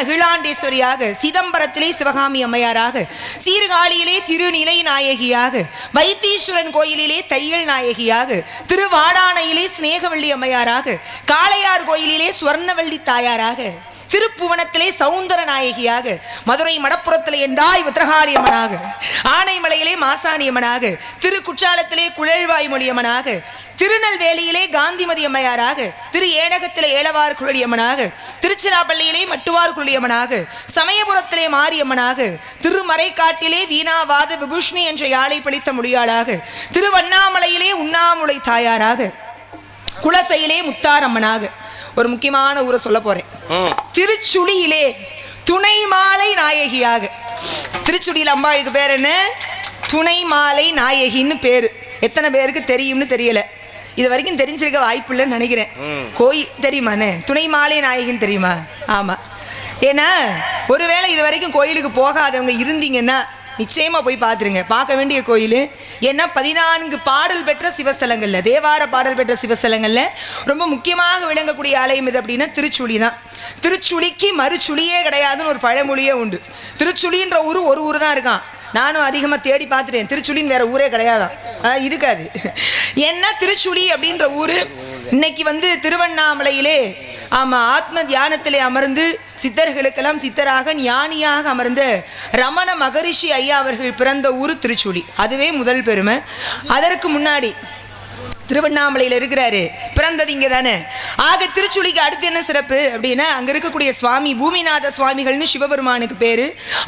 அகிலாண்டேஸ்வரியாக சிதம்பரத்திலே சிவகாமி அம்மையாராக சீர்காழியிலே திருநிலை நாயகியாக வைத்தீஸ்வரன் கோயிலிலே தையல் நாயகியாக திருவாடானையிலே சிநேகவள்ளி அம்மையாராக காளையார் கோயிலிலே சுவர்ணவள்ளி தாயாராக. திருப்புவனத்திலே சவுந்தர நாயகியாக மதுரை மடப்புறத்திலே எந்தாய் உத்தரகாளியம்மனாக ஆனைமலையிலே மாசாணியம்மனாக திருக்குற்றாலத்திலே குழல்வாய் மொழியம்மனாக திருநெல்வேலியிலே காந்திமதி அம்மையாராக திரு ஏடகத்திலே ஏலவார் குழலியம்மனாக திருச்சிராப்பள்ளியிலே மட்டுவார் குழலியம்மனாக சமயபுரத்திலே மாரியம்மனாக திருமறைக்காட்டிலே வீணாவாத விபூஷ்ணி என்ற யாழை பிடித்த முடியாளாக திருவண்ணாமலையிலே உண்ணாமுலை தாயாராக குலசையிலே முத்தாரம்மனாக ஒரு முக்கியமான ஊரை சொல்ல போறேன். ம். திருச்சுழியிலே துணை மாலை நாயகியாக. திருச்சுழியில் அம்பாளுக்கு பேர் என்ன? துணை மாலை நாயகின்னு பேரு. எத்தனை பேருக்கு தெரியும்னு தெரியல. இது வரைக்கும் தெரிஞ்சிருக்க வாய்ப்பு இல்லைன்னு நினைக்கிறேன். கோயில் தெரியுமாண்ணே துணை மாலை நாயகின்னு தெரியுமா? ஆமா. ஏன்னா ஒருவேளை இது வரைக்கும் கோயிலுக்கு போகாதவங்க இருந்தீங்கன்னா நிச்சயமா போய் பார்த்துருங்க. பார்க்க வேண்டிய கோயில் ஏன்னா பதினான்கு பாடல் பெற்ற சிவஸ்தலங்களில் தேவார பாடல் பெற்ற சிவஸ்தலங்களில் ரொம்ப முக்கியமாக விளங்கக்கூடிய ஆலயம் இது அப்படின்னா திருச்சுழி தான். திருச்சுழிக்கு மறுச்சுழியே கிடையாதுன்னு ஒரு பழமொழியே உண்டு. திருச்சுழின்ற ஊர் ஒரு ஊர் தான் இருக்கான். நானும் அதிகமாக தேடி பார்த்துட்டேன். திருச்சுழின்னு வேற ஊரே கிடையாதான். இருக்காது. ஏன்னா திருச்சுழி அப்படின்ற ஊர் இன்னைக்கு வந்து திருவண்ணாமலையிலே ஆமா ஆத்ம தியானத்திலே அமர்ந்து சித்தர்களுக்கெல்லாம் சித்தராக ஞானியாக அமர்ந்த ரமண மகரிஷி ஐயா அவர்கள் பிறந்த ஊர் திருச்சுழி அதுவே முதல் பெருமை. அதற்கு முன்னாடி திருவண்ணாமலையில் இருக்கிறாரு. பிறந்தது இங்கே தானே ஆக திருச்சுழிக்கு அடுத்து என்ன சிறப்பு அப்படின்னா அங்கே இருக்கக்கூடிய சுவாமி பூமிநாத சுவாமிகள்னு சிவபெருமானுக்கு பேர்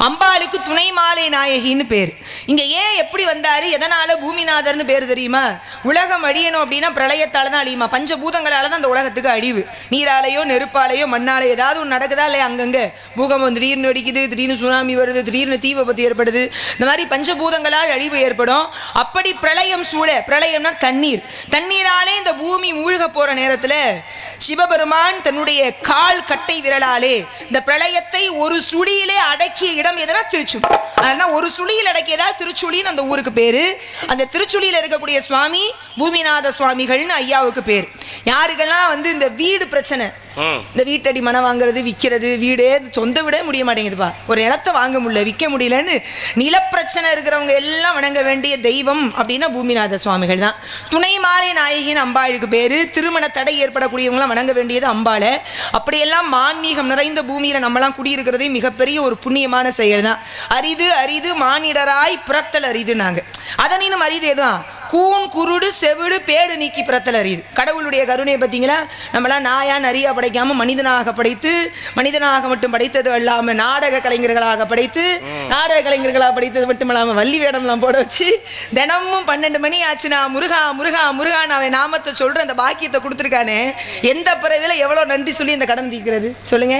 அம்பாளுக்கு துணை மாலை நாயகின்னு பேர். இங்கே ஏன் எப்படி வந்தார்? எதனால் பூமிநாதர்னு பேர் தெரியுமா? உலகம் அழியணும் அப்படின்னா பிரளயத்தால் தான் அழியுமா? பஞ்சபூதங்களால் தான் அந்த உலகத்துக்கு அழிவு. நீராலையோ நெருப்பாலையோ மண்ணாலையோ ஏதாவது ஒன்று நடக்குதா இல்லையா? அங்கங்கே. பூகம்பம் திடீர்னு வெடிக்குது திடீர்னு சுனாமி வருது திடீர்னு தீ விபத்து ஏற்படுது. இந்த மாதிரி பஞ்சபூதங்களால் அழிவு ஏற்படும். அப்படி பிரளயம் சூழ பிரளயம்னா தண்ணீர். தண்ணீராலே இந்த பூமி மூழ்க போகிற நேரத்தில் சிவபெருமான் தன்னுடைய கால் கட்டை விரலாலே இந்த பிரளயத்தை ஒரு சுடியிலே அடக்கிய இடம் எதனா திருச்சுழி ஆனால் ஒரு சுழியில் அடக்கியதால் திருச்சுழின்னு அந்த ஊருக்கு பேர். அந்த திருச்சுழியில் இருக்கக்கூடிய சுவாமி பூமிநாத சுவாமிகள்னு ஐயாவுக்கு பேர். யாருக்கெல்லாம் வந்து இந்த வீடு பிரச்சனை இந்த வீட்டடி மனம் வாங்குறது விற்கிறது வீடே சொந்த விட முடிய மாட்டேங்குதுப்பா. ஒரு இடத்த வாங்க முடியல விற்க முடியலன்னு நிலப்பிரச்சனை இருக்கிறவங்க எல்லாம் வணங்க வேண்டிய தெய்வம் அப்படின்னா பூமிநாத சுவாமிகள் தான். துணை மாலை நாயகின் அம்பாளுக்கு பேர். திருமண தடை ஏற்படக்கூடியவங்களாம் வணங்க வேண்டியது அம்பாளை. அப்படியெல்லாம் மான்மீகம் நிறைந்த பூமியில் நம்மலாம் குடியிருக்கிறதே மிகப்பெரிய ஒரு புண்ணியமான செயல் தான் அரிது அரிது மானிடராய் பிறத்தல் அரிதுனாங்க அதனினும் அரிது எதுவும் கூன் குருடு செவிடு பேடு நீக்கி பிறத்தல் அறியுது கடவுளுடைய கருணையை பார்த்தீங்களா? நம்மளாம் நாயா நரியா படைக்காம மனிதனாக படைத்து மனிதனாக மட்டும் படைத்தது அல்லாம நாடக கலைஞர்களாக படைத்து நாடக கலைஞர்களாக படைத்தது மட்டும் இல்லாம வள்ளி வேடம்லாம் போட வச்சு தினமும் பன்னெண்டு மணி ஆச்சுன்னா முருகா முருகா முருகா அவன் நாமத்தை சொல்ற அந்த பாக்கியத்தை கொடுத்துருக்கானே. எந்த பிறவில எவ்வளோ நன்றி சொல்லி இந்த கடன் தீர்க்கிறது? சொல்லுங்க.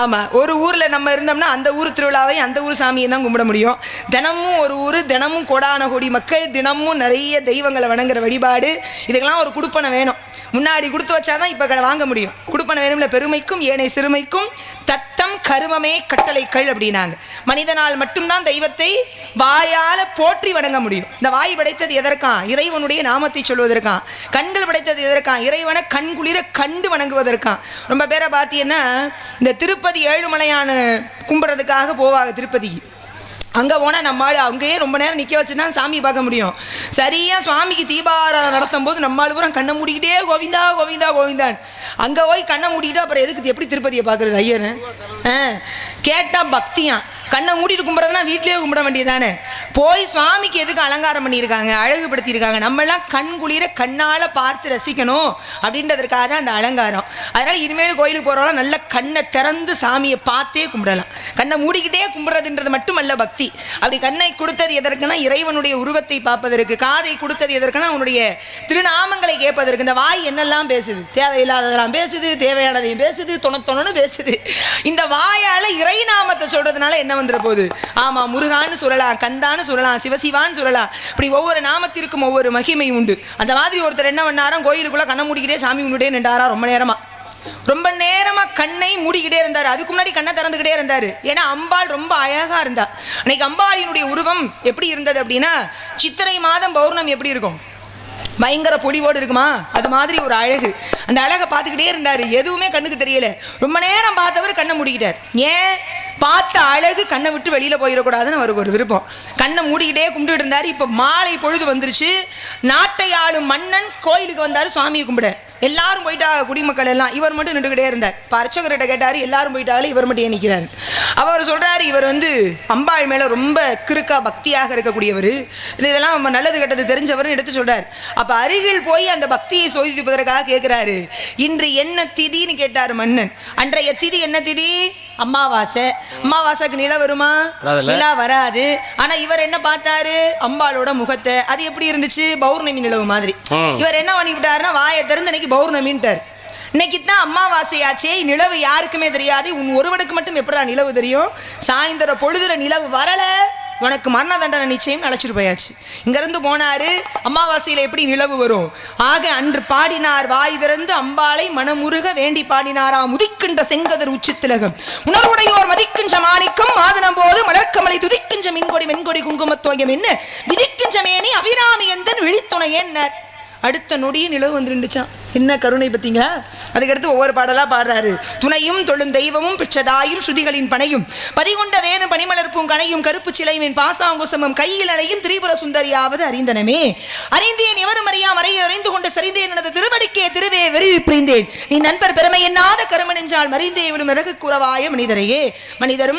ஆமா ஒரு ஊர்ல நம்ம இருந்தோம்னா அந்த ஊர் திருவிழாவை அந்த ஊர் சாமியை தான் கும்பிட முடியும். தினமும் ஒரு ஊர் தினமும் கோடான கோடி மக்கள் தினமும் நிறைய தெய்வங்களை வணங்குற வழிபாடு இதுக்கெல்லாம் ஒரு குடுப்பனை வேணும். முன்னாடி கொடுத்து வச்சாதான் இப்போ கடை வாங்க முடியும். குடுப்பனை வேணும்ல பெருமைக்கும் ஏனைய சிறுமைக்கும் தத்தம் கருமமே கட்டளைகள் அப்படின்னாங்க. மனிதனால் மட்டும்தான் தெய்வத்தை வாயால் போற்றி வணங்க முடியும். இந்த வாய் படைத்தது எதற்கான்? இறைவனுடைய நாமத்தை சொல்வதற்கான். கண்கள் படைத்தது எதற்கான்? இறைவனை கண்குளிர கண்டு வணங்குவதற்கான். ரொம்ப பேரை பார்த்தீங்கன்னா இந்த திருப்பதி ஏழுமலையான கும்பிட்றதுக்காக போவாங்க திருப்பதிக்கு. அங்கே போனால் நம்மாள் அங்கேயே ரொம்ப நேரம் நிற்க வச்சு தான் சாமி பார்க்க முடியும். சரியாக சுவாமிக்கு தீபாராதனை நடத்தும் போது நம்மாள் பூரா கண்ணை மூடிக்கிட்டே கோவிந்தா கோவிந்தா கோவிந்தான் அங்கே போய் கண்ணை மூடிக்கிட்டு அப்புறம் எதுக்கு எப்படி திருப்பதியை பார்க்குறது ஐயனு? ஆ கேட்டால் பக்தியான் கண்ணை மூடிட்டு கும்பிட்றதுனா வீட்லயே கும்பிட வேண்டியதானே போய் சுவாமிக்கு எதுக்கு அலங்காரம் பண்ணியிருக்காங்க அழகுபடுத்தியிருக்காங்க நம்மளாம் கண் குளிர கண்ணால் பார்த்து ரசிக்கணும் அப்படின்றதுக்காக தான் அந்த அலங்காரம். அதனால் இனிமேல் கோயிலுக்கு போகிறவங்களாம் நல்ல கண்ணை திறந்து சாமியை பார்த்தே கும்பிடலாம். கண்ணை மூடிக்கிட்டே கும்பிட்றதுன்றது மட்டுமல்ல பக்தி. அப்படி கண்ணை கொடுத்தது எதற்குனா இறைவனுடைய உருவத்தை பார்ப்பதற்கு காதை கொடுத்தது எதற்குனா அவனுடைய திருநாமங்களை கேட்பதற்கு. இந்த வாய் என்னெல்லாம் பேசுது? தேவையில்லாததெல்லாம் பேசுது தேவையானதையும் பேசுது தொணத்தொணன்னு பேசுது. இந்த வாயால் இறை நாமத்தை சொல்கிறதுனால என்ன வந்துட போகுது? ஆமாம் முருகான்னு சொல்லலாம் கந்தான்னு சொல்லலாம் சிவசிவான்னு சொல்லலாம். இப்படி ஒவ்வொரு நாமத்திற்கும் ஒவ்வொரு மகிமை உண்டு. அந்த மாதிரி ஒருத்தர் என்ன பண்ணாராம்? கோயிலுக்குள்ளே கண்ண மூடிக்கிட்டே சாமி கும்பிட்டுட்டே நின்றாரா? ரொம்ப நேரமா. ரொம்ப நேரமாக கண்ணை மூடிக்கிட்டே இருந்தார். அதுக்கு முன்னாடி கண்ணை திறந்துக்கிட்டே இருந்தார். ஏன்னா அம்பாள் ரொம்ப அழகாக இருந்தா. அன்னைக்கு அம்பாளினுடைய உருவம் எப்படி இருந்தது அப்படின்னா சித்திரை மாதம் பௌர்ணமி எப்படி இருக்கும்? பயங்கர பொடிவோடு இருக்குமா? அது மாதிரி ஒரு அழகு. அந்த அழகை பார்த்துக்கிட்டே இருந்தார். எதுவுமே கண்ணுக்கு தெரியல. ரொம்ப நேரம் பார்த்தவர் கண்ணை மூடிக்கிட்டார். ஏன்? பார்த்த அழகு கண்ணை விட்டு வெளியில் போயிடக்கூடாதுன்னு அவருக்கு ஒரு விருப்பம். கண்ணை மூடிக்கிட்டே கும்பிட்டு இருந்தார். இப்போ மாலை பொழுது வந்துருச்சு. நாட்டை ஆளும் மன்னன் கோயிலுக்கு வந்தாரு சுவாமியை கும்பிட. எல்லாரும் போயிட்டா குடிமக்கள் எல்லாம். இவர் மட்டும் நின்றுக்கிட்டே இருந்தார். இப்போ அர்ச்சகர்கிட்ட கேட்டார் எல்லாரும் போயிட்டாலும் இவர் மட்டும் ஏன் அவர் சொல்கிறார் இவர் வந்து அம்பாள் மேலே ரொம்ப கிறுக்கா பக்தியாக இருக்கக்கூடியவர். இது இதெல்லாம் நம்ம நல்லது கெட்டது தெரிஞ்சவர்னு எடுத்து சொல்கிறார் அப்போ அருகில் போய் அந்த பக்தியை சோதிப்பதற்காக கேட்குறாரு இன்று என்ன திதின்னு கேட்டார் மன்னன். அன்றைய திதி என்ன திதி? அமாவாசை அமாவாசைக்கு நில வருமா? நிலா வராது. ஆனா இவர் என்ன பார்த்தாரு? அம்பாளோட முகத்தை. அது எப்படி இருந்துச்சு? பௌர்ணமி நிலவு மாதிரி. இவர் என்ன பண்ணிவிட்டாருன்னா வாயை திறந்து இன்னைக்கு பௌர்ணமின்ட்டார். இன்னைக்கு தான் அமாவாசையாச்சே நிலவு யாருக்குமே தெரியாது. உன் ஒருவனுக்கு மட்டும் எப்படா நிலவு தெரியும்? சாயந்தர பொழுதுல நிலவு வரல. உனக்கு மரண தண்டனை நிச்சயம் அழைச்சிட்டு போயாச்சு. இங்கிருந்து போனாரு அமாவாசையில் எப்படி நிலவு வரும்? ஆக அன்று பாடினார் வாய் திறந்து அம்பாளை மனமுருக வேண்டி பாடினாரா முதிக்கின்ற செங்கதர் உச்சித்திலகம். உணர்வுடையோர் மதிக்கின்ற மாணிக்கம் மாதனம் போது மலர்க்கமலை துதிக்கின்ற மின்கொடி மென்கொடி குங்குமத்துவயம் என்ன? விதிக்கின்ற மேனி அபிராமி எந்தன் விழித்துணை அடுத்த நொடியே நிலவு வந்துருந்துச்சான் என்ன கருணை பற்றிங்க அதுக்கடுத்து ஒவ்வொரு பாடலாக பாடுறாரு. துணையும் தொழும் தெய்வமும் பிச்சதாயும் ஸ்ருதிகளின் பனையும் பதிகொண்ட வேணு பனிமலர்ப்பும் கனையும் கருப்பு சிலைவின் பாசாங்குசமும் கையில் அலையும் திரிபுர சுந்தரியாவது அறிந்தனமே. அறிந்தேன் எவரும் அறியா மறைய அறிந்து கொண்டு சரிந்தேன் எனது திருவடிக்கே திருவே வெறிவி புரிந்தேன். நீ நண்பர் பெருமை எண்ணாத கரும நெஞ்சால் மறிந்தே விடும் நரகு கூறவாய மனிதரையே. மனிதரும்